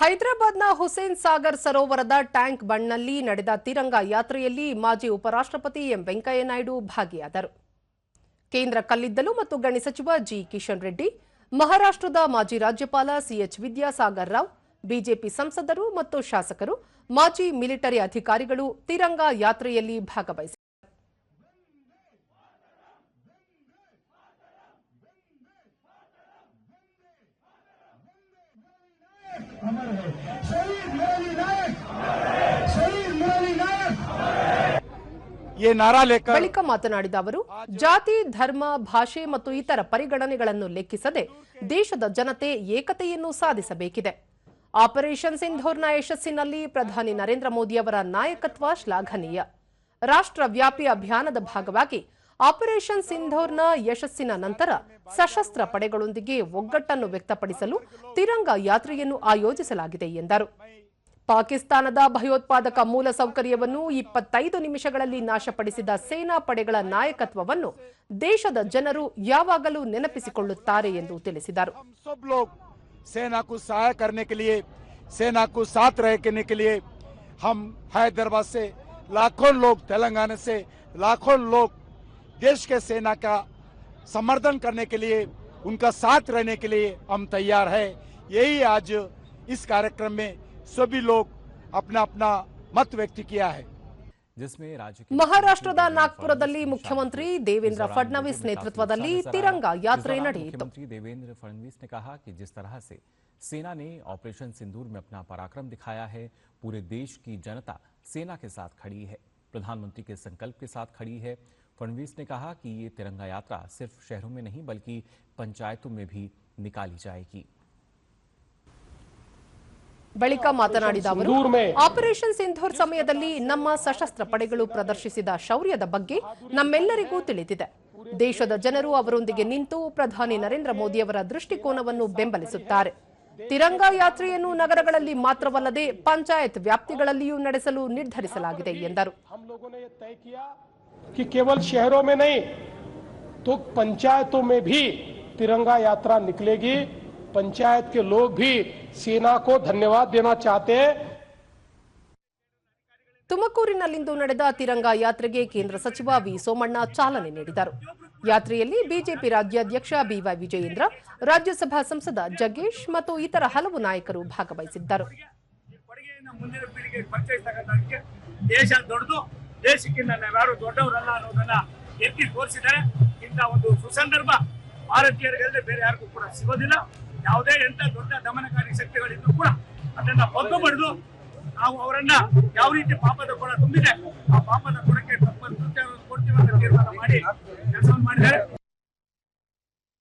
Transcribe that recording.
ಹೈದರಾಬಾದ್ನ ಹುಸೇನ್ ಸಾಗರ್ ಸರೋವರದ ಟ್ಯಾಂಕ್ ಬಣ್ಣಲ್ಲಿ ನಡೆದ ತಿರಂಗ ಯಾತ್ರೆಯಲ್ಲಿ ಮಾಜಿ ಉಪರಾಷ್ಟ್ರಪತಿ ಎಂ ವೆಂಕಯ್ಯನಾಯ್ಡು ಭಾಗಿಯಾದರು. ಕೇಂದ್ರ ಕಲ್ಲಿದ್ದಲು ಮತ್ತು ಗಣಿ ಸಚಿವ ಜಿ ಕಿಶನ್ ರೆಡ್ಡಿ, ಮಹಾರಾಷ್ಟ್ರದ ಮಾಜಿ ರಾಜ್ಯಪಾಲ ಸಿಎಚ್ ವಿದ್ಯಾಸಾಗರ್ ರಾವ್, ಬಿಜೆಪಿ ಸಂಸದರು ಮತ್ತು ಶಾಸಕರು, ಮಾಜಿ ಮಿಲಿಟರಿ ಅಧಿಕಾರಿಗಳು ತಿರಂಗ ಯಾತ್ರೆಯಲ್ಲಿ ಭಾಗವಹಿಸಿದರು ಬಳಿಕ ಮಾತನಾಡಿದ ಅವರು, ಜಾತಿ, ಧರ್ಮ, ಭಾಷೆ ಮತ್ತು ಇತರ ಪರಿಗಣನೆಗಳನ್ನು ಲೆಕ್ಕಿಸದೆ ದೇಶದ ಜನತೆ ಏಕತೆಯನ್ನು ಸಾಧಿಸಬೇಕಿದೆ. ಆಪರೇಷನ್ ಸಿಂಧೂರ್ನ ಯಶಸ್ಸಿನಲ್ಲಿ ಪ್ರಧಾನಿ ನರೇಂದ್ರ ಮೋದಿ ಅವರ ನಾಯಕತ್ವ ಶ್ಲಾಘನೀಯ. ರಾಷ್ಟ್ರವ್ಯಾಪಿ ಅಭಿಯಾನದ ಭಾಗವಾಗಿ ಆಪರೇಷನ್ ಸಿಂಧೂರ್ನ ಯಶಸ್ಸಿನ ನಂತರ ಸಶಸ್ತ್ರ ಪಡೆಗಳೊಂದಿಗೆ ಒಗ್ಗಟ್ಟನ್ನು ವ್ಯಕ್ತಪಡಿಸಲು ತಿರಂಗ ಯಾತ್ರೆಯನ್ನು ಆಯೋಜಿಸಲಾಗಿದೆ ಎಂದರು ಪಾಕಿಸ್ತಾನದ ಭಯೋತ್ಪಾದಕ ಮೂಲಸೌಕರ್ಯವನ್ನು ಇಪ್ಪತ್ತೈದು ನಿಮಿಷಗಳಲ್ಲಿ ನಾಶಪಡಿಸಿದ ಸೇನಾ ಪಡೆಗಳ ನಾಯಕತ್ವವನ್ನು ದೇಶದ ಜನರು ಯಾವಾಗಲೂ ನೆನಪಿಸಿಕೊಳ್ಳುತ್ತಾರೆ ಎಂದು ತಿಳಿಸಿದರು हम सब लोग सेना को सहाय करने के लिए सेना को साथ रहने के लिए हम हैदराबाद से लाखों लोग तेलंगाना से लाखों लोग देश के सेना का समर्थन करने के लिए उनका साथ रहने के लिए हम तैयार है यही आज इस कार्यक्रम में सभी लोग अपना अपना मत व्यक्त किया है जिसमें राज्य के ಮಹಾರಾಷ್ಟ್ರದ मुख्यमंत्री ನಾಗ್ಪುರದಲ್ಲಿ देवेंद्र ಮುಖ್ಯಮಂತ್ರಿ फडणवीस ದೇವೇಂದ್ರ इस दौरान ಫಡ್ನವೀಸ್ मुंबई में ನೇತೃತ್ವದಲ್ಲಿ काफी उत्साह नजर ತಿರಂಗ आया। इस ಯಾತ್ರೆ दौरान ನಡೆಯಿತು मुख्यमंत्री देवेंद्र फडणवीस ने कहा कि जिस तरह से सेना ने ऑपरेशन सिंदूर में अपना पराक्रम दिखाया है पूरे देश की जनता सेना के साथ खड़ी है प्रधानमंत्री के संकल्प के साथ खड़ी है फडणवीस ने कहा कि ये तिरंगा यात्रा सिर्फ शहरों में नहीं बल्कि पंचायतों में भी निकाली जाएगी ಬಳಿಕ ಮಾತನಾಡಿದ ಅವರು ಆಪರೇಷನ್ ಸಿಂಧೂರ್ ಸಮಯದಲ್ಲಿ ನಮ್ಮ ಸಶಸ್ತ್ರ ಪಡೆಗಳು ಪ್ರದರ್ಶಿಸಿದ ಶೌರ್ಯದ ಬಗ್ಗೆ ನಮ್ಮೆಲ್ಲರಿಗೂ ತಿಳಿದಿದೆ ದೇಶದ ಜನರು ಅವರೊಂದಿಗೆ ನಿಂತು ಪ್ರಧಾನಿ ನರೇಂದ್ರ ಮೋದಿಯವರ ದೃಷ್ಟಿಕೋನವನ್ನು ಬೆಂಬಲಿಸುತ್ತಾರೆ ತಿರಂಗ ಯಾತ್ರೆಯನ್ನು ನಗರಗಳಲ್ಲಿ ಮಾತ್ರವಲ್ಲದೆ ಪಂಚಾಯತ್ ವ್ಯಾಪ್ತಿಗಳಲ್ಲಿಯೂ ನಡೆಸಲು ನಿರ್ಧರಿಸಲಾಗಿದೆ ಎಂದರು हम लोगों ने ये तय किया कि केवल शहरों में नहीं तो पंचायतों में भी तिरंगा यात्रा निकलेगी पंचायत के लोग भी सेना को धन्यवाद देना चाहते हैं ತುಮಕೂರಿನಲ್ಲಿಂದು ನಡೆದ ತಿರಂಗ ಯಾತ್ರೆಗೆ ಕೇಂದ್ರ ಸಚಿವ ವಿ ಸೋಮಣ್ಣ ಚಾಲನೆ ನೀಡಿದರು ಯಾತ್ರೆಯಲ್ಲಿ ಬಿಜೆಪಿ ರಾಜ್ಯಾಧ್ಯಕ್ಷ ಬಿವೈ ವಿಜಯೇಂದ್ರ, ರಾಜ್ಯಸಭಾ ಸಂಸದ ಜಗ್ಗೇಶ್ ಮತ್ತು ಇತರ ಹಲವು ನಾಯಕರು ಭಾಗವಹಿಸಿದ್ದರು. ದೇಶ ದೊಡ್ಡದು, ದೇಶಕ್ಕಿಂತ ನಾವ್ಯಾರು ದೊಡ್ಡವರಲ್ಲ ಅನ್ನೋದನ್ನ ಎತ್ತಿ ತೋರಿಸಿದ್ದಾರೆ ಇಂಥ ಒಂದು ಸುಸಂದರ್ಭ ಭಾರತೀಯರಿಗಲ್ಲದೆ ಬೇರೆ ಯಾರಿಗೂ ಕೂಡ ಸಿಗೋದಿಲ್ಲ. ಯಾವುದೇ ಎಂತ ದೊಡ್ಡ ದಮನಕಾರಿ ಶಕ್ತಿಗಳಿದ್ರು ಕೂಡ ಅದನ್ನ ಬಗ್ಗು ಮಾಡಿದ್ರು ನಾವು ಅವರನ್ನ ಯಾವ ರೀತಿ ಪಾಪದ ಕೊಡ ತುಂಬಿದೆ, ಆ ಪಾಪದ ಕೊಡಕ್ಕೆ